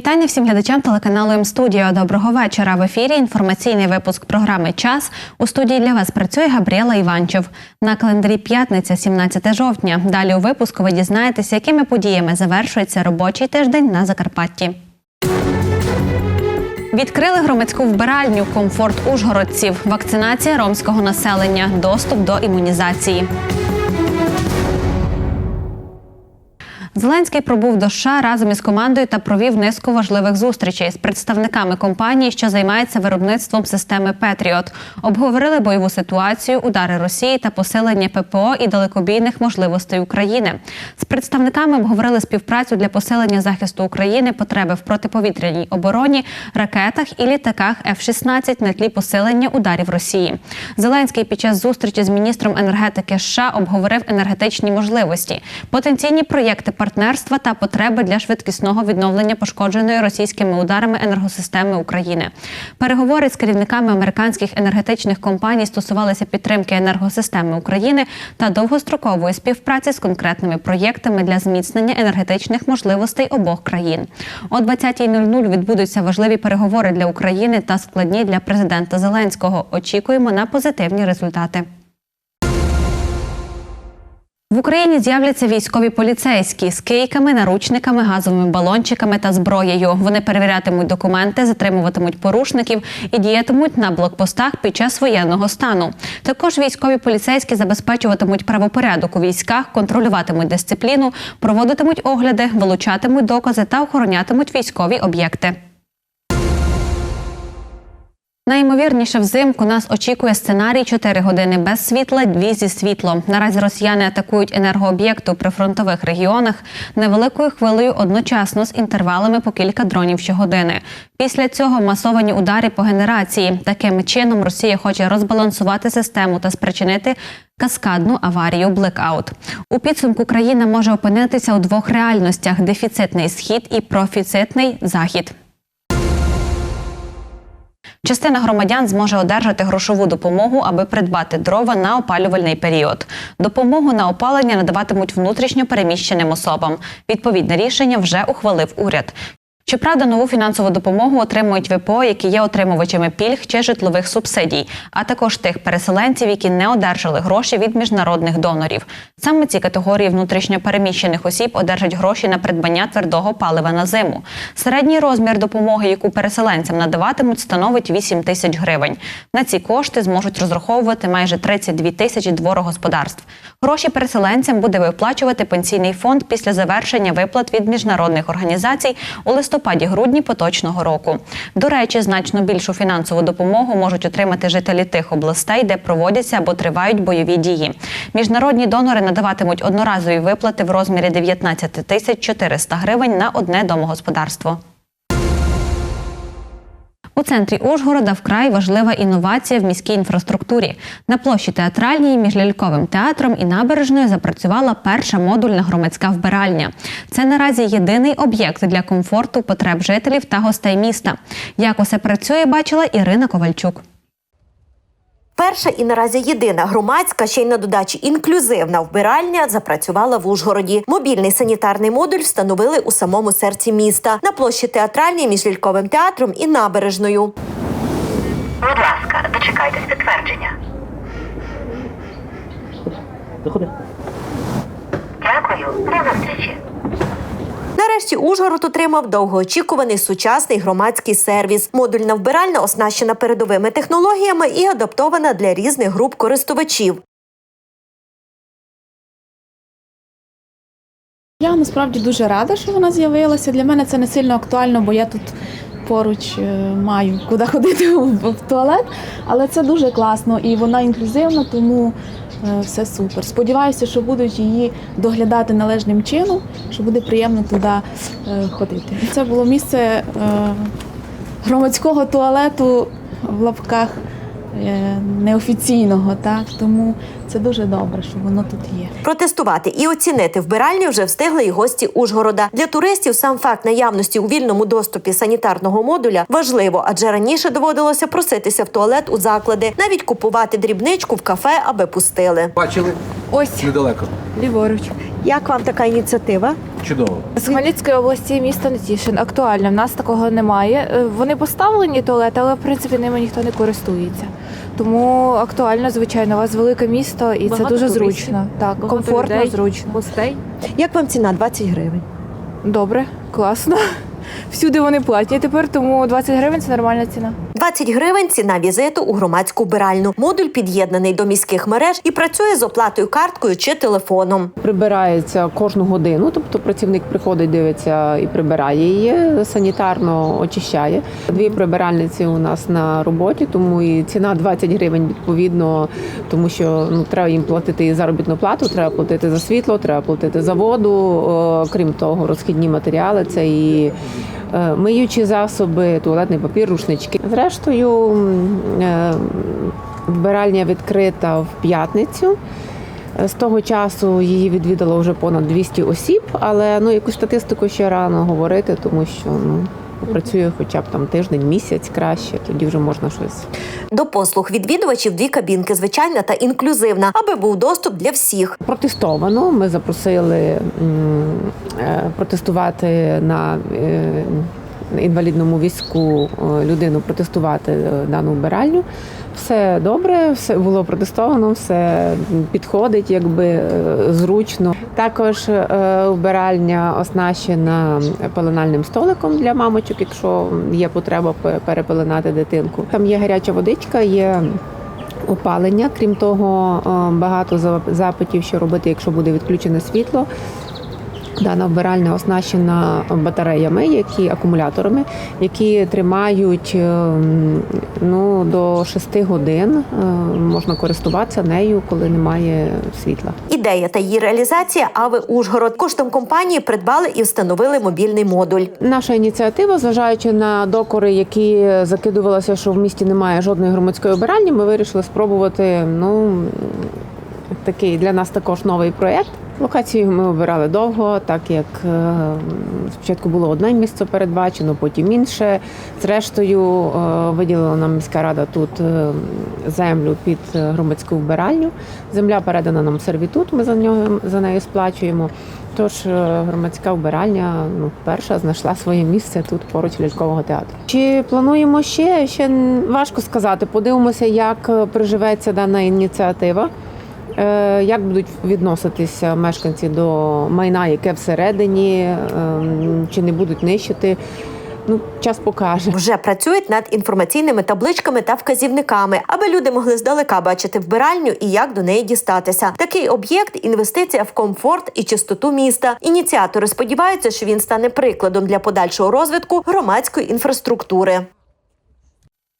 Вітання всім глядачам телеканалу М-студіо. Доброго вечора. В ефірі інформаційний випуск програми Час. У студії для вас працює Габріела Іванчев. На календарі п'ятниця, 17 жовтня. Далі у випуску ви дізнаєтеся, якими подіями завершується робочий тиждень на Закарпатті. Відкрили громадську вбиральню комфорт ужгородців, вакцинація ромського населення, доступ до імунізації. Зеленський пробув до США разом із командою та провів низку важливих зустрічей з представниками компанії, що займається виробництвом системи Петріот. Обговорили бойову ситуацію, удари Росії та посилення ППО і далекобійних можливостей України. З представниками обговорили співпрацю для посилення захисту України, потреби в протиповітряній обороні, ракетах і літаках F-16 на тлі посилення ударів Росії. Зеленський під час зустрічі з міністром енергетики США обговорив енергетичні можливості, потенційні проєкти партнерства та потреби для швидкісного відновлення пошкодженої російськими ударами енергосистеми України. Переговори з керівниками американських енергетичних компаній стосувалися підтримки енергосистеми України та довгострокової співпраці з конкретними проєктами для зміцнення енергетичних можливостей обох країн. О 20.00 відбудуться важливі переговори для України та складні для президента Зеленського. Очікуємо на позитивні результати. В Україні з'являться військові поліцейські з кейками, наручниками, газовими балончиками та зброєю. Вони перевірятимуть документи, затримуватимуть порушників і діятимуть на блокпостах під час воєнного стану. Також військові поліцейські забезпечуватимуть правопорядок у військах, контролюватимуть дисципліну, проводитимуть огляди, вилучатимуть докази та охоронятимуть військові об'єкти. Найімовірніше взимку нас очікує сценарій 4 години без світла, 2 зі світлом. Наразі росіяни атакують енергооб'єкти у прифронтових регіонах невеликою хвилею одночасно з інтервалами по кілька дронів щогодини. Після цього масовані удари по генерації. Таким чином Росія хоче розбалансувати систему та спричинити каскадну аварію блекаут. У підсумку країна може опинитися у двох реальностях: дефіцитний схід і профіцитний захід. Частина громадян зможе одержати грошову допомогу, аби придбати дрова на опалювальний період. Допомогу на опалення надаватимуть внутрішньо переміщеним особам. Відповідне рішення вже ухвалив уряд. Щоправда, нову фінансову допомогу отримують ВПО, які є отримувачами пільг чи житлових субсидій, а також тих переселенців, які не одержали гроші від міжнародних донорів. Саме ці категорії внутрішньо переміщених осіб одержать гроші на придбання твердого палива на зиму. Середній розмір допомоги, яку переселенцям надаватимуть, становить 8 тисяч гривень. На ці кошти зможуть розраховувати майже 32 тисячі дворогосподарств. Гроші переселенцям буде виплачувати пенсійний фонд після завершення виплат від міжнародних організацій у листопаді-грудні поточного року. До речі, значно більшу фінансову допомогу можуть отримати жителі тих областей, де проводяться або тривають бойові дії. Міжнародні донори надаватимуть одноразові виплати в розмірі 19 тисяч 400 гривень на одне домогосподарство. У центрі Ужгорода вкрай важлива інновація в міській інфраструктурі. На площі театральній між ляльковим театром і набережною запрацювала перша модульна громадська вбиральня. Це наразі єдиний об'єкт для комфорту потреб жителів та гостей міста. Як усе працює, бачила Ірина Ковальчук. Перша і наразі єдина громадська, ще й на додачі інклюзивна вбиральня запрацювала в Ужгороді. Мобільний санітарний модуль встановили у самому серці міста на площі театральній між ляльковим театром і набережною. Будь ласка, дочекайтесь підтвердження. Заходи. Дякую. До зустрічі. Нарешті Ужгород отримав довгоочікуваний сучасний громадський сервіс. Модульна вбиральня оснащена передовими технологіями і адаптована для різних груп користувачів. Я насправді дуже рада, що вона з'явилася. Для мене це не сильно актуально, бо я тут поруч е, маю куди ходити в туалет. Але це дуже класно і вона інклюзивна, тому все супер. Сподіваюся, що будуть її доглядати належним чином, що буде приємно туди е, ходити. Це було місце е, громадського туалету в лапках е, неофіційного, так тому це дуже добре, що воно тут є. Протестувати і оцінити вбиральню вже встигли і гості Ужгорода. Для туристів сам факт наявності у вільному доступі санітарного модуля важливо, адже раніше доводилося проситися в туалет у заклади, навіть купувати дрібничку в кафе, аби пустили. Бачили Ось недалеко. ліворуч. Як вам така ініціатива? Чудово. З Хмельницької області місто Нетішин. Актуально, в нас такого немає. Е, Вони поставлені туалети, але в принципі ними ніхто не користується. Тому актуально, звичайно, у вас велике місто і це дуже туристів, зручно. Так, багато комфортно, людей. зручно. Гостей. Як вам ціна 20 гривень? Добре, класно. Всюди вони платять тепер, тому 20 гривень це нормальна ціна. 20 гривень ціна візиту у громадську вбиральню. Модуль під'єднаний до міських мереж і працює з оплатою карткою чи телефоном. Прибирається кожну годину, тобто працівник приходить, дивиться і прибирає її, санітарно очищає. Дві прибиральниці у нас на роботі, тому і ціна 20 гривень відповідно, тому що ну треба їм платити і заробітну плату, треба платити за світло, треба платити за воду. О, Крім того, розхідні матеріали це і е, миючі засоби, туалетний папір, рушнички. Зрештою, е, вбиральня відкрита в п'ятницю. З того часу її відвідало вже понад 200 осіб, але ну якусь статистику ще рано говорити, тому що ну працює хоча б там тиждень, місяць краще, тоді вже можна щось. До послуг відвідувачів дві кабінки, звичайна та інклюзивна, аби був доступ для всіх. Протестовано. Ми запросили е, протестувати на е, інвалідному візку е, людину протестувати е, дану вбиральню. Все добре, все було протестовано, все підходить, якби е, зручно. Також вбиральня оснащена пеленальним столиком для мамочок, якщо є потреба пе- перепеленати дитинку. Там є гаряча водичка, є опалення. Крім того, багато запитів, що робити, якщо буде відключене світло. Дана вбиральня оснащена батареями, які акумуляторами, які тримають е, ну, до 6 годин. Е, Можна користуватися нею, коли немає світла. Ідея та її реалізація Ави Ужгород. Коштом компанії придбали і встановили мобільний модуль. Наша ініціатива, зважаючи на докори, які закидувалися, що в місті немає жодної громадської обиральні, ми вирішили спробувати. Ну такий для нас також новий проєкт. Локацію ми обирали довго, так як е, спочатку було одне місце передбачено, потім інше. Зрештою, е, виділила нам міська рада тут е, землю під громадську вбиральню. Земля передана нам сервітут. Ми за нього за нею сплачуємо. Тож громадська вбиральня ну, перша знайшла своє місце тут поруч лялькового театру. Чи плануємо ще? Ще важко сказати. Подивимося, як приживеться дана ініціатива. Е, Як будуть відноситися мешканці до майна, яке всередині, ем, чи не будуть нищити? Ну, час покаже. Вже працюють над інформаційними табличками та вказівниками, аби люди могли здалека бачити вбиральню і як до неї дістатися. Такий об'єкт інвестиція в комфорт і чистоту міста. Ініціатори сподіваються, що він стане прикладом для подальшого розвитку громадської інфраструктури.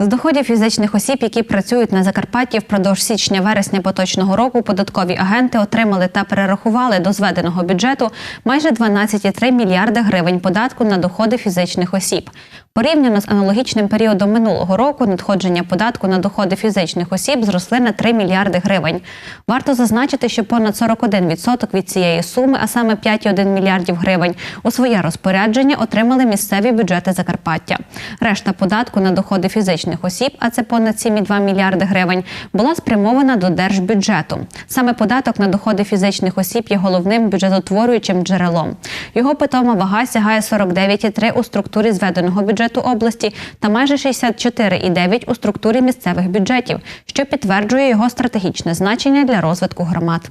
З доходів фізичних осіб, які працюють на Закарпатті впродовж січня-вересня поточного року, податкові агенти отримали та перерахували до зведеного бюджету майже 12,3 мільярди гривень податку на доходи фізичних осіб. Порівняно з аналогічним періодом минулого року надходження податку на доходи фізичних осіб зросли на 3 мільярди гривень. Варто зазначити, що понад 41% від цієї суми, а саме 5,1 мільярдів гривень, у своє розпорядження отримали місцеві бюджети Закарпаття. Решта податку на доходи фізичних осіб, а це понад 7,2 мільярди гривень, була спрямована до держбюджету. Саме податок на доходи фізичних осіб є головним бюджетотворюючим джерелом. Його питома вага сягає 49,3 у структурі зведеного бюджету області та майже 64,9 у структурі місцевих бюджетів, що підтверджує його стратегічне значення для розвитку громад.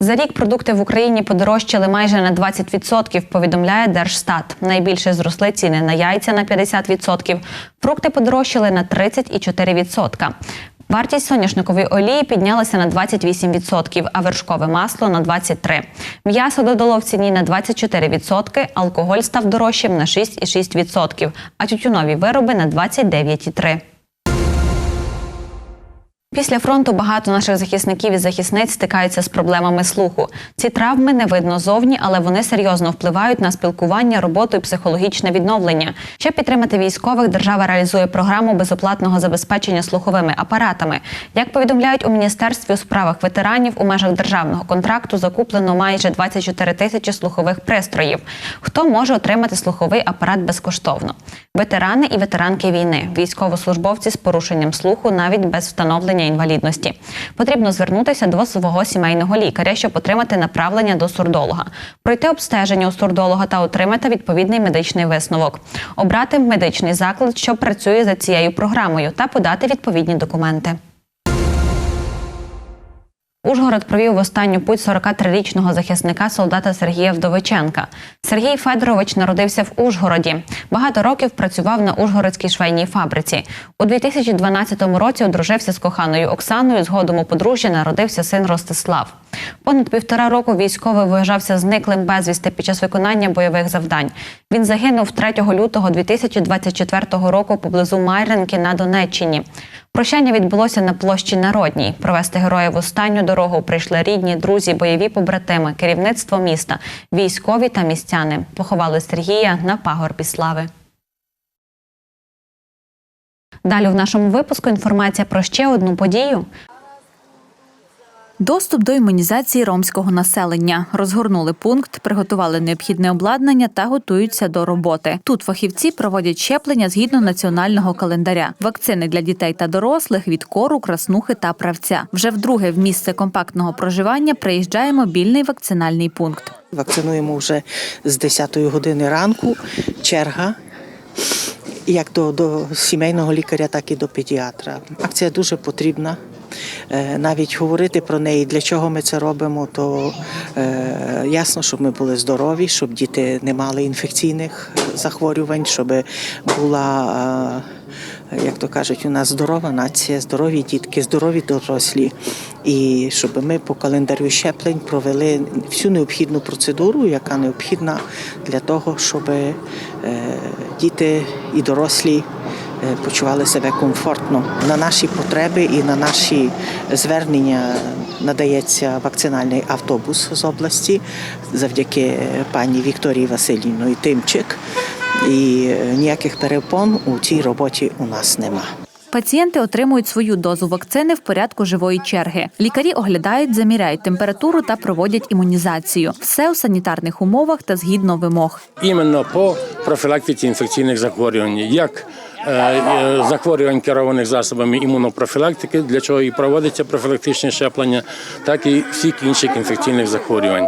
За рік продукти в Україні подорожчали майже на 20%, повідомляє Держстат. Найбільше зросли ціни на яйця на 50%, фрукти подорожчали на 34%. Вартість соняшникової олії піднялася на 28%, а вершкове масло на 23%. М'ясо додало в ціні на 24%, алкоголь став дорожчим на 6,6%, а тютюнові вироби на 29,3%. Після фронту багато наших захисників і захисниць стикаються з проблемами слуху. Ці травми не видно зовні, але вони серйозно впливають на спілкування, роботу і психологічне відновлення. Щоб підтримати військових, держава реалізує програму безоплатного забезпечення слуховими апаратами. Як повідомляють у міністерстві у справах ветеранів, у межах державного контракту закуплено майже 24 тисячі слухових пристроїв. Хто може отримати слуховий апарат безкоштовно? Ветерани і ветеранки війни, військовослужбовці з порушенням слуху навіть без встановлення підтвердження інвалідності. Потрібно звернутися до свого сімейного лікаря, щоб отримати направлення до сурдолога, пройти обстеження у сурдолога та отримати відповідний медичний висновок, обрати медичний заклад, що працює за цією програмою, та подати відповідні документи. Ужгород провів в останню путь 43-річного захисника солдата Сергія Вдовиченка. Сергій Федорович народився в Ужгороді. Багато років працював на Ужгородській швейній фабриці. У 2012 році одружився з коханою Оксаною. Згодом у подружжя народився син Ростислав. Понад півтора року військовий вважався зниклим безвісти під час виконання бойових завдань. Він загинув 3 лютого 2024 року поблизу Майринки на Донеччині. Прощання відбулося на площі Народній. Провести героя в останню дорогу прийшли рідні, друзі, бойові побратими, керівництво міста, військові та містяни. Поховали Сергія на пагорбі слави. Далі в нашому випуску інформація про ще одну подію. Доступ до імунізації ромського населення розгорнули пункт, приготували необхідне обладнання та готуються до роботи. Тут фахівці проводять щеплення згідно національного календаря. Вакцини для дітей та дорослих від кору, краснухи та правця. Вже вдруге в місце компактного проживання приїжджає мобільний вакцинальний пункт. Вакцинуємо вже з 10 години ранку. Черга. Як до, до сімейного лікаря, так і до педіатра. Акція дуже потрібна. Е, Навіть говорити про неї, для чого ми це робимо, то е, ясно, щоб ми були здорові, щоб діти не мали інфекційних захворювань, щоб була, е, як то кажуть, у нас здорова нація, здорові дітки, здорові дорослі. І щоб ми по календарю щеплень провели всю необхідну процедуру, яка необхідна для того, щоб діти і дорослі почували себе комфортно. На наші потреби і на наші звернення надається вакцинальний автобус з області завдяки пані Вікторії Васильівної Тимчик. І е, ніяких перепон у цій роботі у нас нема. Пацієнти отримують свою дозу вакцини в порядку живої черги. Лікарі оглядають, заміряють температуру та проводять імунізацію. Все у санітарних умовах та згідно вимог. іменно по профілактиці інфекційних захворювань, як е, е, захворювань керованих засобами імунопрофілактики, для чого і проводиться профілактичне щеплення, так і всіх інших інфекційних захворювань.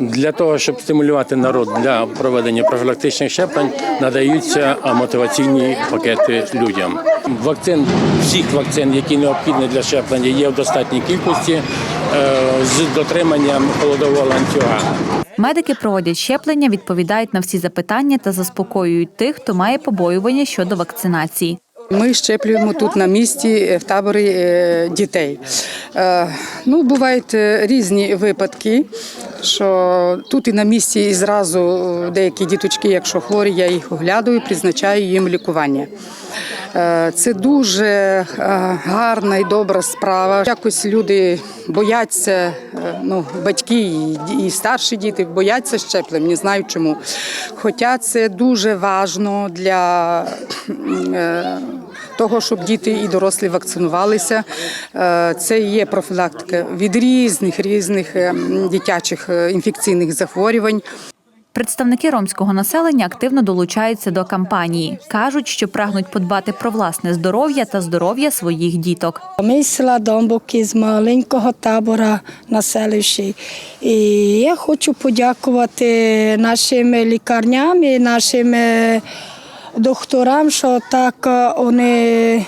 Для того, щоб стимулювати народ для проведення профілактичних щеплень, надаються мотиваційні пакети людям. Вакцин, всіх вакцин, які необхідні для щеплення, є в достатній кількості е, з дотриманням холодового ланцюга. Медики проводять щеплення, відповідають на всі запитання та заспокоюють тих, хто має побоювання щодо вакцинації. Ми щеплюємо тут на місці е, в таборі е, дітей. Е, Ну, бувають різні випадки, що тут і на місці і зразу деякі діточки, якщо хворі, я їх оглядаю, призначаю їм лікування. Це дуже гарна і добра справа. Якось люди бояться, ну, батьки і- старші діти бояться щеплень, не знаю чому. Хоча це дуже важливо для того, щоб діти і дорослі вакцинувалися. Е, Це є профілактика від різних різних е, дитячих е, інфекційних захворювань. Представники ромського населення активно долучаються до кампанії. кажуть, що прагнуть подбати про власне здоров'я та здоров'я своїх діток. Ми з села Домбуки з маленького табора на селищі. І я хочу подякувати нашим лікарням і нашим докторам, що так е, вони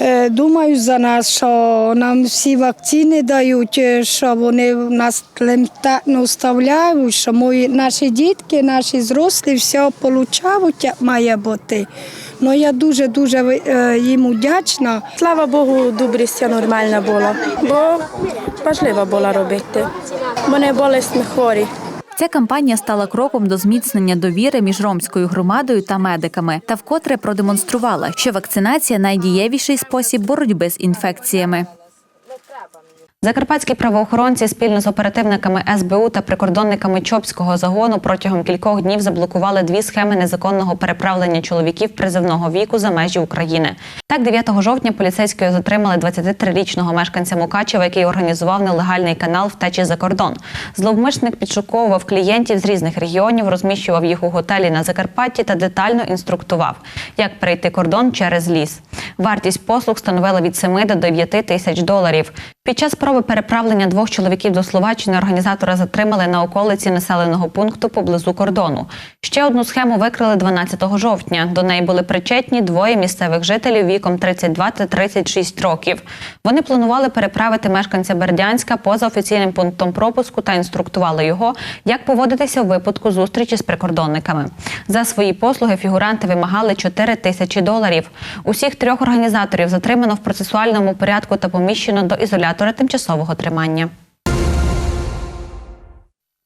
е, думають за нас, що нам всі вакцини дають, е, що вони нас елементарно вставляють, що мої, наші дітки, наші зрослі все получають, як має бути. Ну я дуже дуже їм вдячна. Слава Богу, добрість нормальна була, бо важливо було робити. Вони болесні хворі. Ця кампанія стала кроком до зміцнення довіри між ромською громадою та медиками та вкотре продемонструвала, що вакцинація найдієвіший спосіб боротьби з інфекціями. Закарпатські правоохоронці спільно з оперативниками СБУ та прикордонниками Чопського загону протягом кількох днів заблокували дві схеми незаконного переправлення чоловіків призивного віку за межі України. Так, 9 жовтня поліцейські затримали 23-річного мешканця Мукачева, який організував нелегальний канал втечі за кордон. Зловмисник підшуковував клієнтів з різних регіонів, розміщував їх у готелі на Закарпатті та детально інструктував, як перейти кордон через ліс. Вартість послуг становила від 7 до 9 тисяч доларів. Під час спроби переправлення двох чоловіків до Словаччини організатора затримали на околиці населеного пункту поблизу кордону. Ще одну схему викрили 12 жовтня. До неї були причетні двоє місцевих жителів віком 32 та 36 років. Вони планували переправити мешканця Бердянська поза офіційним пунктом пропуску та інструктували його, як поводитися у випадку зустрічі з прикордонниками. За свої послуги фігуранти вимагали 4 тисячі доларів. Усіх трьох організаторів затримано в процесуальному порядку та поміщено до ізолятора тимчасового тримання.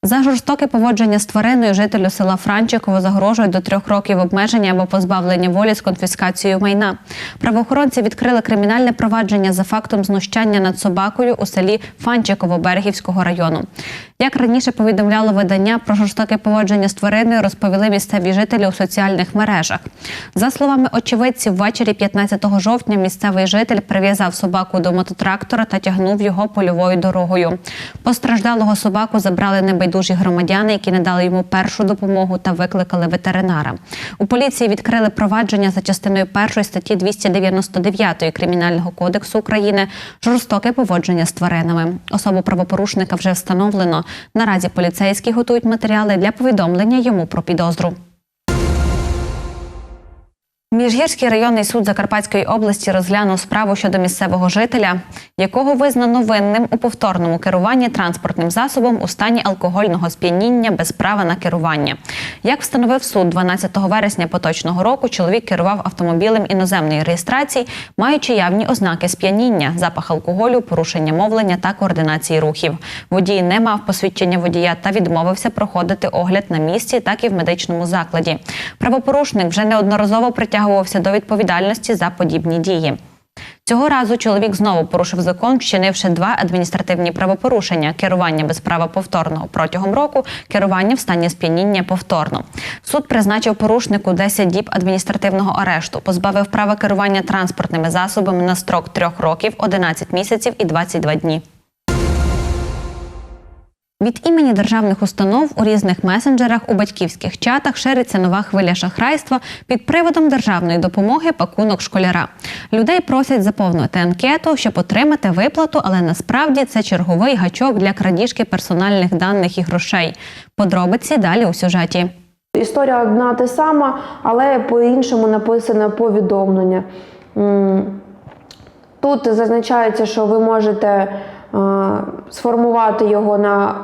За жорстоке поводження з твариною жителю села Франчиково загрожують до трьох років обмеження або позбавлення волі з конфіскацією майна. Правоохоронці відкрили кримінальне провадження за фактом знущання над собакою у селі Фанчиково Берегівського району. Як раніше повідомляло видання про жорстоке поводження з твариною, розповіли місцеві жителі у соціальних мережах. За словами очевидців, ввечері 15 жовтня місцевий житель прив'язав собаку до мототрактора та тягнув його польовою дорогою. Постраждалого собаку забрали небайдужі громадяни, які надали йому першу допомогу та викликали ветеринара. У поліції відкрили провадження за частиною першої статті 299 Кримінального кодексу України жорстоке поводження з тваринами. Особу правопорушника вже встановлено. Наразі поліцейські готують матеріали для повідомлення йому про підозру. Міжгірський районний суд Закарпатської області розглянув справу щодо місцевого жителя, якого визнано винним у повторному керуванні транспортним засобом у стані алкогольного сп'яніння без права на керування. Як встановив суд 12 вересня поточного року, чоловік керував автомобілем іноземної реєстрації, маючи явні ознаки сп'яніння, запах алкоголю, порушення мовлення та координації рухів. Водій не мав посвідчення водія та відмовився проходити огляд на місці, так і в медичному закладі. Правопорушник вже неодноразово притягувався до відповідальності за подібні дії. Цього разу чоловік знову порушив закон, вчинивши два адміністративні правопорушення: керування без права повторного протягом року, керування в стані сп'яніння повторно. Суд призначив порушнику 10 діб адміністративного арешту, позбавив права керування транспортними засобами на строк трьох років, 11 місяців і 22 дні. Від імені державних установ у різних месенджерах у батьківських чатах шириться нова хвиля шахрайства під приводом державної допомоги пакунок школяра. Людей просять заповнити анкету, щоб отримати виплату, але насправді це черговий гачок для крадіжки персональних даних і грошей. Подробиці далі у сюжеті. Історія одна та сама, але по-іншому написане повідомлення. Тут зазначається, що ви можете е, сформувати його на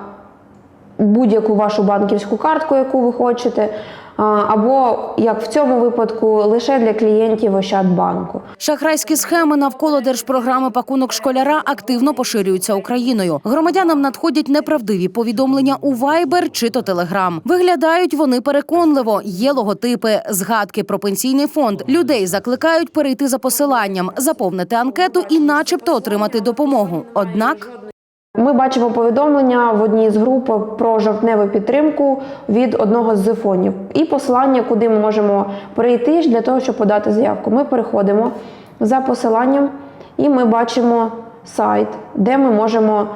будь-яку вашу банківську картку, яку ви хочете, або як в цьому випадку лише для клієнтів Ощадбанку. Шахрайські схеми навколо держпрограми пакунок школяра активно поширюються Україною. Громадянам надходять неправдиві повідомлення у Viber чи то Telegram. Виглядають вони переконливо. Є логотипи, згадки про пенсійний фонд. Людей закликають перейти за посиланням, заповнити анкету і, начебто, отримати допомогу. Однак Ми бачимо повідомлення в одній з груп про жовтневу підтримку від одного з зефонів і посилання, куди ми можемо перейти для того, щоб подати заявку. Ми переходимо за посиланням і ми бачимо сайт, де ми можемо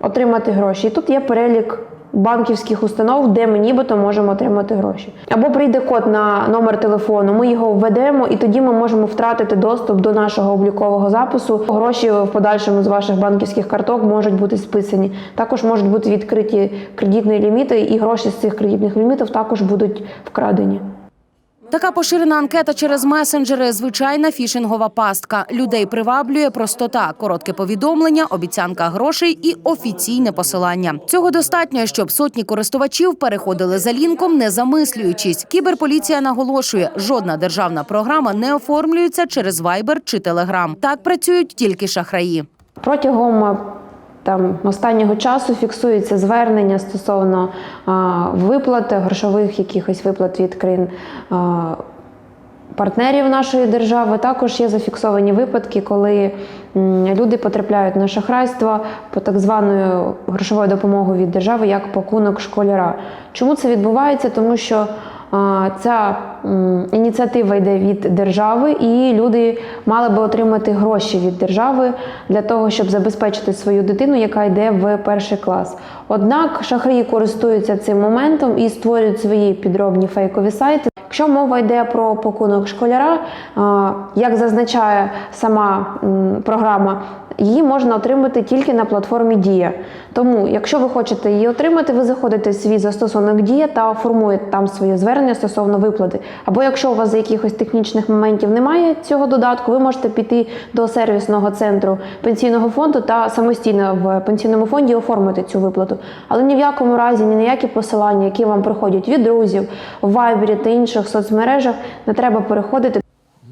отримати гроші. І тут є перелік банківських установ, де ми нібито можемо отримати гроші. Або прийде код на номер телефону, ми його введемо, і тоді ми можемо втратити доступ до нашого облікового запису. Гроші в подальшому з ваших банківських карток можуть бути списані. Також можуть бути відкриті кредитні ліміти, і гроші з цих кредитних лімітів також будуть вкрадені. Така поширена анкета через месенджери звичайна фішингова пастка. Людей приваблює простота, коротке повідомлення, обіцянка грошей і офіційне посилання. Цього достатньо, щоб сотні користувачів переходили за лінком, не замислюючись. Кіберполіція наголошує, жодна державна програма не оформлюється через Viber чи Telegram. Так працюють тільки шахраї. Протягом там останнього часу фіксується звернення стосовно а, виплат, грошових якихось виплат від країн. А, Партнерів нашої держави також є зафіксовані випадки, коли люди потрапляють на шахрайство по так званою грошовою допомогою від держави як пакунок школяра. Чому це відбувається? Тому що Ця ініціатива йде від держави, і люди мали би отримати гроші від держави для того, щоб забезпечити свою дитину, яка йде в перший клас. Однак шахраї користуються цим моментом і створюють свої підробні фейкові сайти. Якщо мова йде про пакунок школяра, як зазначає сама програма, її можна отримати тільки на платформі Дія. Тому, якщо ви хочете її отримати, ви заходите в свій застосунок Дія та формуєте там своє звернення стосовно виплати. Або якщо у вас з якихось технічних моментів немає цього додатку, ви можете піти до сервісного центру пенсійного фонду та самостійно в пенсійному фонді оформити цю виплату. Але ні в якому разі ні на які посилання, які вам приходять від друзів, в Вайбері та інших соцмережах, не треба переходити.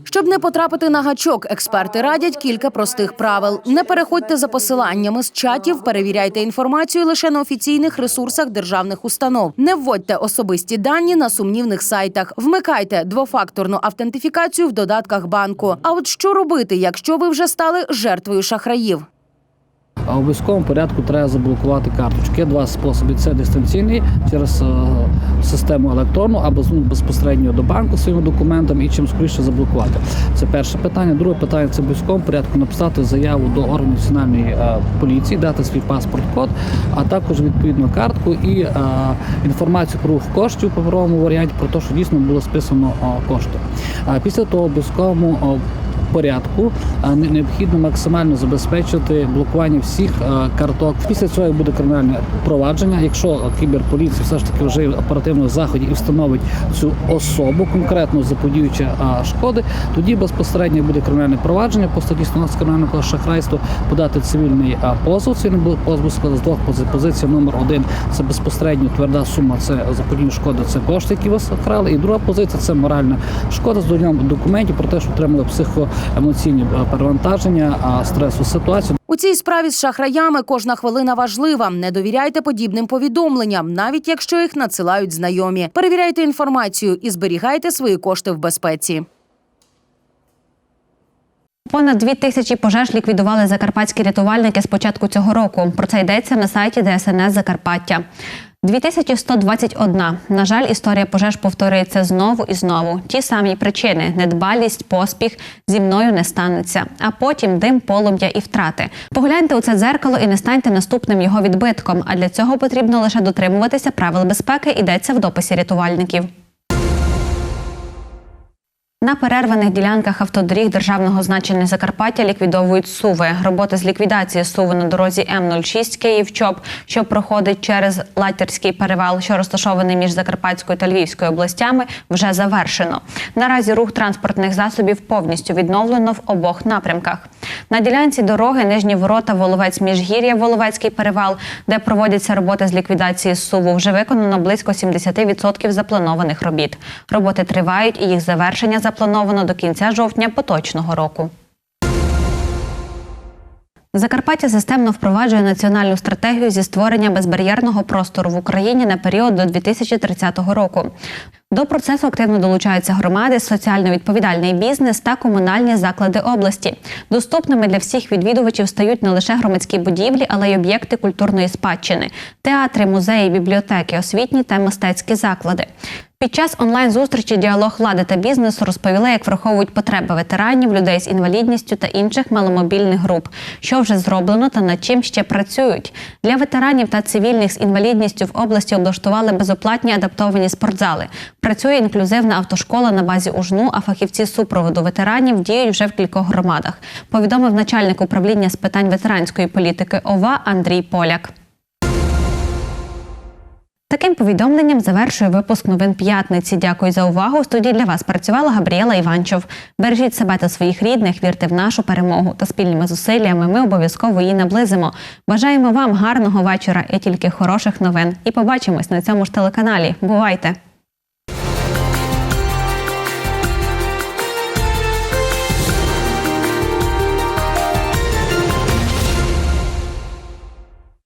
Щоб не потрапити на гачок, експерти радять кілька простих правил: не переходьте за посиланнями з чатів, перевіряйте інформацію лише на офіційних ресурсах державних установ. Не вводьте особисті дані на сумнівних сайтах. Вмикайте двофакторну автентифікацію в додатках банку. А от що робити, якщо ви вже стали жертвою шахраїв? А в обов'язковому порядку треба заблокувати карточки. Є два способи: це дистанційний через е, систему електронну або ну, безпосередньо до банку своїми документами і чим скоріше заблокувати. Це перше питання. Друге питання це в обов'язковому порядку написати заяву до органів національної е, поліції, дати свій паспорт-код, а також відповідну картку і е, інформацію про рух коштів в паперовому варіанті про те, що дійсно було списано кошти. А після того е, порядку необхідно максимально забезпечити блокування всіх карток. Після цього буде кримінальне провадження. Якщо кіберполіція все ж таки вжив оперативних заходів і встановить цю особу, конкретно заподіючи шкоди, тоді безпосередньо буде кримінальне провадження по статті 112 кримінального шахрайства, подати цивільний а, позов. Цивільний позов складає з двох пози- позицій. Номер один це безпосередньо тверда сума, це заподіяння шкоди, це кошти, які вас вкрали. І друга позиція це моральна шкода з доданням документів про те, що отримали психоемоційні е, перевантаження, а стресу ситуацію. У цій справі з шахраями кожна хвилина важлива. Не довіряйте подібним повідомленням, навіть якщо їх надсилають знайомі. Перевіряйте інформацію і зберігайте свої кошти в безпеці. Понад дві тисячі пожеж ліквідували закарпатські рятувальники з початку цього року. Про це йдеться на сайті ДСНС Закарпаття. 2121. На жаль, історія пожеж повторюється знову і знову. Ті самі причини: недбалість, поспіх зі мною не станеться. А потім дим, полум'я і втрати. Погляньте у це дзеркало і не станьте наступним його відбитком. А для цього потрібно лише дотримуватися правил безпеки. Йдеться в дописі рятувальників. На перерваних ділянках автодоріг державного значення Закарпаття ліквідовують суви. Роботи з ліквідації суву на дорозі М06 Київ-Чоп, що проходить через Латтерський перевал, що розташований між Закарпатською та Львівською областями, вже завершено. Наразі рух транспортних засобів повністю відновлено в обох напрямках. На ділянці дороги нижні ворота Воловець Міжгір'я Воловецький перевал, де проводяться роботи з ліквідації суву, вже виконано близько 70% запланованих робіт. Роботи тривають і їх завершення заплановано до кінця жовтня поточного року. Закарпаття системно впроваджує національну стратегію зі створення безбар'єрного простору в Україні на період до 2030 року. До процесу активно долучаються громади, соціально відповідальний бізнес та комунальні заклади області. Доступними для всіх відвідувачів стають не лише громадські будівлі, але й об'єкти культурної спадщини, театри, музеї, бібліотеки, освітні та мистецькі заклади. Під час онлайн-зустрічі діалог влади та бізнесу розповіли, як враховують потреби ветеранів, людей з інвалідністю та інших маломобільних груп, що вже зроблено та над чим ще працюють. Для ветеранів та цивільних з інвалідністю в області облаштували безоплатні адаптовані спортзали. Працює інклюзивна автошкола на базі ужну, а фахівці супроводу ветеранів діють вже в кількох громадах. Повідомив начальник управління з питань ветеранської політики ОВА Андрій Поляк. Таким повідомленням завершує випуск новин п'ятниці. Дякую за увагу. У студії для вас працювала Габріела Іванчов. Бережіть себе та своїх рідних, вірте в нашу перемогу та спільними зусиллями ми обов'язково її наблизимо. Бажаємо вам гарного вечора і тільки хороших новин. І побачимось на цьому ж телеканалі. Бувайте!